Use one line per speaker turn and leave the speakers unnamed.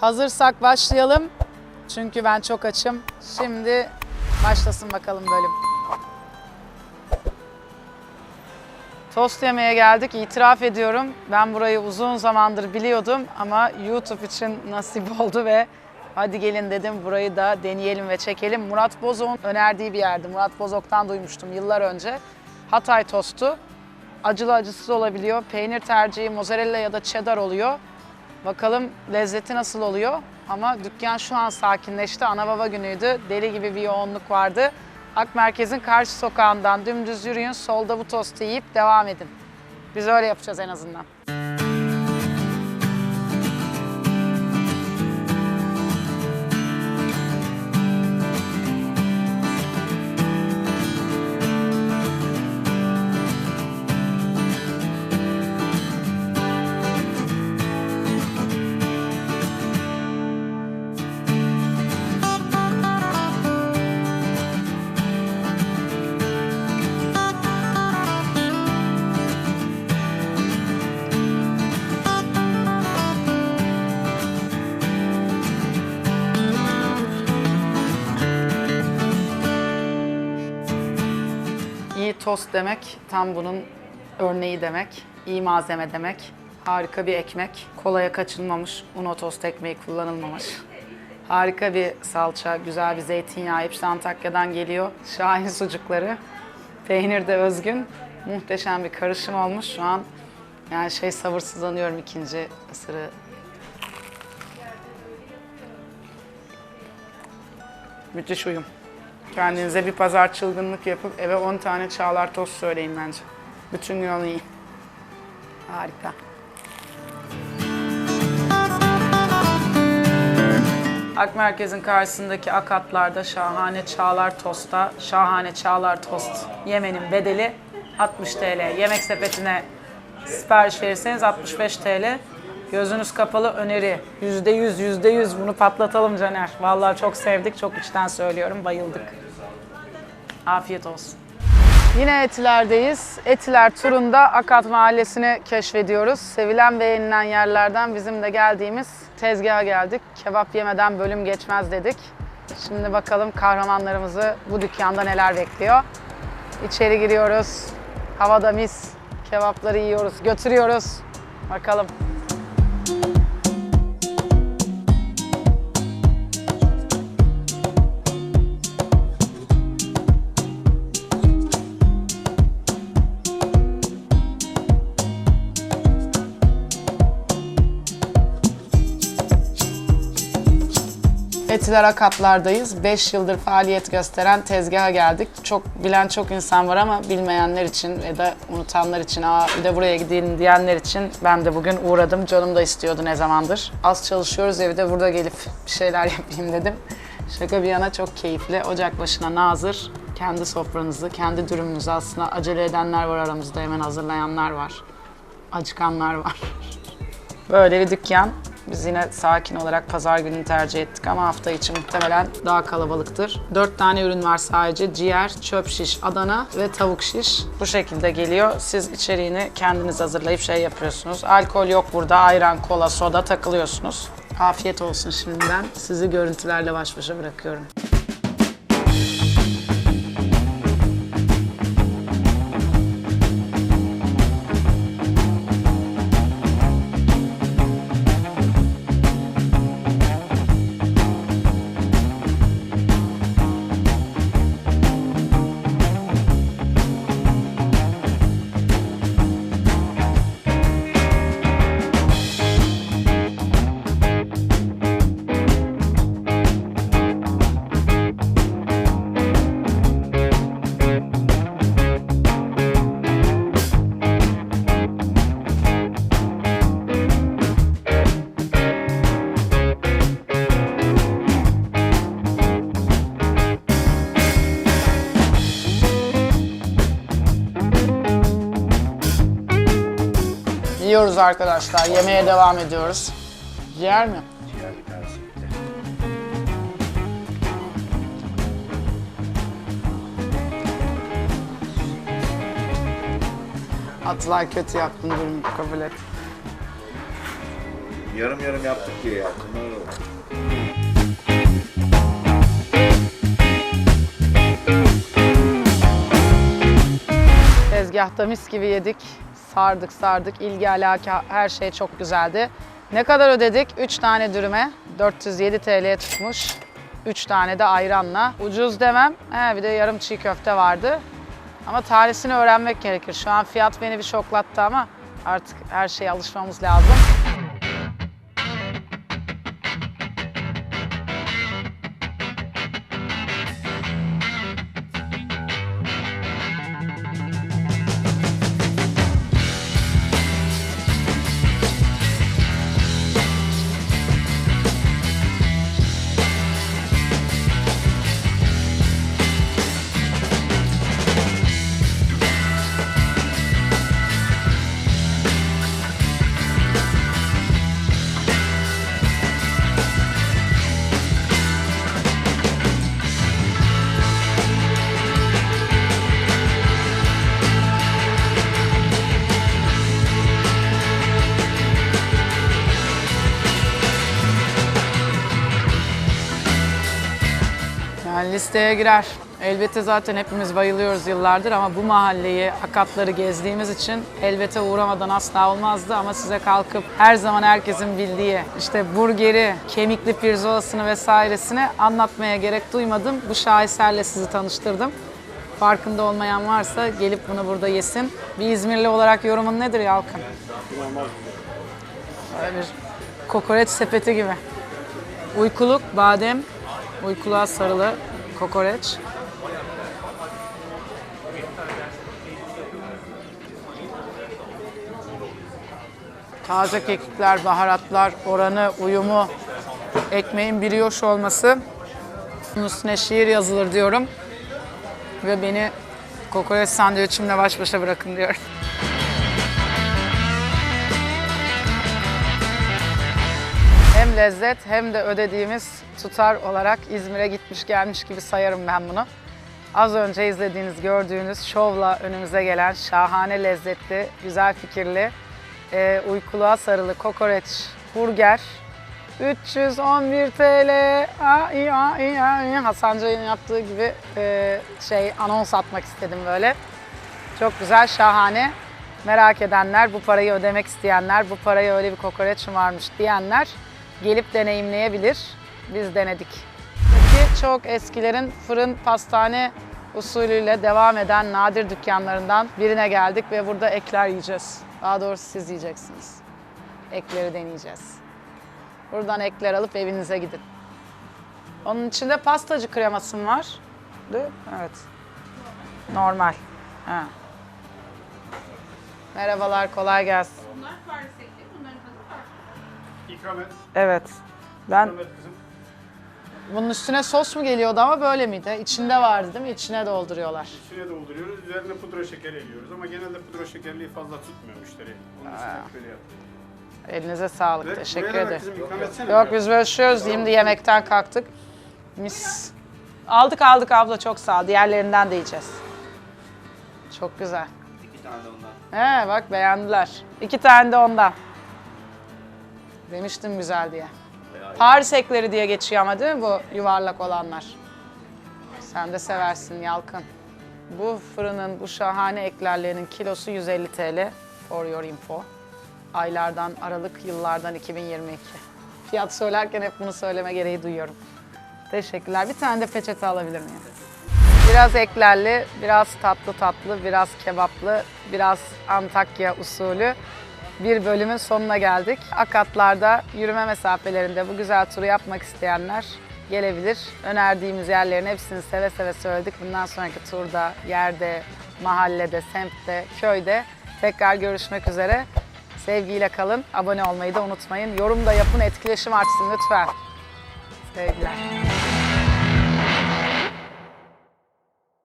Hazırsak başlayalım. Çünkü ben çok açım. Şimdi başlasın bakalım bölüm. Tost yemeye geldik. İtiraf ediyorum. Ben burayı uzun zamandır biliyordum ama YouTube için nasip oldu ve hadi gelin dedim burayı da deneyelim ve çekelim. Murat Bozok'un önerdiği bir yerdi. Murat Bozok'tan duymuştum yıllar önce. Hatay tostu. Acılı acısız olabiliyor. Peynir tercihi mozzarella ya da cheddar oluyor. Bakalım lezzeti nasıl oluyor? Ama dükkan şu an sakinleşti. Ana baba günüydü. Deli gibi bir yoğunluk vardı. Ak Merkez'in karşı sokağından dümdüz yürüyün. Solda bu tostu yiyip devam edin. Biz öyle yapacağız en azından. Tost demek tam bunun örneği demek. İyi malzeme demek. Harika bir ekmek. Kolaya kaçılmamış. Uno tost ekmeği kullanılmamış. Harika bir salça, güzel bir zeytinyağı. Hepsi Antakya'dan geliyor. Şahin sucukları. Peynir de özgün. Muhteşem bir karışım olmuş. Şu an yani şey sabırsızlanıyorum ikinci ısırığı. Müthiş uyum. Kendinize bir pazar çılgınlık yapıp eve 10 tane çağlar tost söyleyin bence. Bütün gün onu yiyin. Harika. Ak Merkez'in karşısındaki akatlarda şahane çağlar tosta, şahane çağlar tost yemenin bedeli 60 TL. Yemek sepetine sipariş verirseniz 65 TL. Gözünüz kapalı öneri. %100, %100 bunu patlatalım Caner. Vallahi çok sevdik, çok içten söylüyorum, bayıldık. Afiyet olsun. Yine Etiler'deyiz. Etiler turunda Akat Mahallesi'ni keşfediyoruz. Sevilen beğenilen yerlerden bizim de geldiğimiz tezgaha geldik. Kebap yemeden bölüm geçmez dedik. Şimdi bakalım kahramanlarımızı bu dükkanda neler bekliyor. İçeri giriyoruz. Havada mis. Kebapları yiyoruz, götürüyoruz. Bakalım. Etiler Akatlar'dayız. 5 yıldır faaliyet gösteren tezgaha geldik. Çok bilen çok insan var ama bilmeyenler için ve da unutanlar için, aa bir de buraya gidin diyenler için ben de bugün uğradım. Canım da istiyordu ne zamandır. Az çalışıyoruz evde burada gelip bir şeyler yapayım dedim. Şaka bir yana çok keyifli. Ocak başına nazır. Kendi sofranızı, kendi dürümünüzü aslında acele edenler var aramızda. Hemen hazırlayanlar var. Acıkanlar var. Böyle bir dükkan. Biz yine sakin olarak pazar gününü tercih ettik ama hafta içi muhtemelen daha kalabalıktır. Dört tane ürün var sadece. Ciğer, çöp şiş, Adana ve tavuk şiş. Bu şekilde geliyor. Siz içeriğini kendiniz hazırlayıp şey yapıyorsunuz. Alkol yok burada. Ayran, kola, soda takılıyorsunuz. Afiyet olsun şimdiden. Sizi görüntülerle baş başa bırakıyorum. Yiyoruz arkadaşlar. Yemeğe devam ediyoruz. Yer mi? Atılay kötü yaptın durumu kabul et.
Yarım yarım yaptık diye yaptım.
Tezgahta mis gibi yedik. Sardık sardık. İlgi alaka her şey çok güzeldi. Ne kadar ödedik? 3 tane dürüme 407 TL'ye tutmuş. 3 tane de ayranla. Ucuz demem. He, bir de yarım çiğ köfte vardı. Ama tarihini öğrenmek gerekir. Şu an fiyat beni bir şoklattı ama artık her şeye alışmamız lazım. Yani listeye girer. Elbette zaten hepimiz bayılıyoruz yıllardır ama bu mahalleyi, akatları gezdiğimiz için elbette uğramadan asla olmazdı ama size kalkıp her zaman herkesin bildiği işte burgeri, kemikli pirzolasını vesairesini anlatmaya gerek duymadım. Bu şaheserle sizi tanıştırdım. Farkında olmayan varsa gelip bunu burada yesin. Bir İzmirli olarak yorumun nedir Yalkın? Böyle bir kokoreç sepeti gibi. Uykuluk, badem, uykuluğa sarılı kokoreç. Taze kekikler, baharatlar, oranı, uyumu, ekmeğin brioche olması. Bunun üstüne şiir yazılır diyorum. Ve beni kokoreç sandviçimle baş başa bırakın diyorum. Lezzet hem de ödediğimiz tutar olarak İzmir'e gitmiş gelmiş gibi sayarım ben bunu. Az önce izlediğiniz, gördüğünüz şovla önümüze gelen şahane lezzetli, güzel fikirli, e, uykuluğa sarılı kokoreç, burger, 311 TL. Ay, ay, ay. Hasan Cay'ın yaptığı gibi e, şey anons atmak istedim böyle. Çok güzel, şahane. Merak edenler, bu parayı ödemek isteyenler, bu paraya öyle bir kokoreç varmış diyenler gelip deneyimleyebilir. Biz denedik. Ki çok eskilerin fırın pastane usulüyle devam eden nadir dükkanlarından birine geldik ve burada ekler yiyeceğiz. Daha doğrusu siz yiyeceksiniz. Ekleri deneyeceğiz. Buradan ekler alıp evinize gidin. Onun içinde pastacı kreması mı var? Değil mi? Evet. Normal. Ha. Merhabalar, kolay gelsin.
Bunlar
İkram et,
Evet. Ben
ikram et kızım.
bunun üstüne sos mu geliyordu ama böyle miydi? İçinde vardı değil mi? İçine dolduruyorlar.
Üstüne dolduruyoruz, üzerine pudra şekeri eliyoruz ama genelde pudra şekerliği fazla tutmuyor müşteri. Onun için şöyle yapıyoruz.
Elinize sağlık.
Ver,
Teşekkür ederim.
Kızım ikram etsene
Yok
biraz.
biz bölüşüyoruz. Şimdi yemekten kalktık. Mis. Aldık aldık abla çok sağ ol. Diğerlerinden de yiyeceğiz. Çok güzel.
İki tane de ondan.
He bak beğendiler. İki tane de ondan. Demiştim güzel diye. Paris ekleri diye geçiyor ama değil mi bu yuvarlak olanlar? Sen de seversin Yalkın. Bu fırının bu şahane eklerlerinin kilosu 150 TL. For your info. Aylardan Aralık, yıllardan 2022. Fiyat söylerken hep bunu söyleme gereği duyuyorum. Teşekkürler. Bir tane de peçete alabilir miyim? Biraz eklerli, biraz tatlı tatlı, biraz kebaplı, biraz Antakya usulü bir bölümün sonuna geldik. Akatlarda yürüme mesafelerinde bu güzel turu yapmak isteyenler gelebilir. Önerdiğimiz yerlerin hepsini seve seve söyledik. Bundan sonraki turda, yerde, mahallede, semtte, köyde tekrar görüşmek üzere. Sevgiyle kalın. Abone olmayı da unutmayın. Yorum da yapın, etkileşim artsın lütfen. Sevgiler.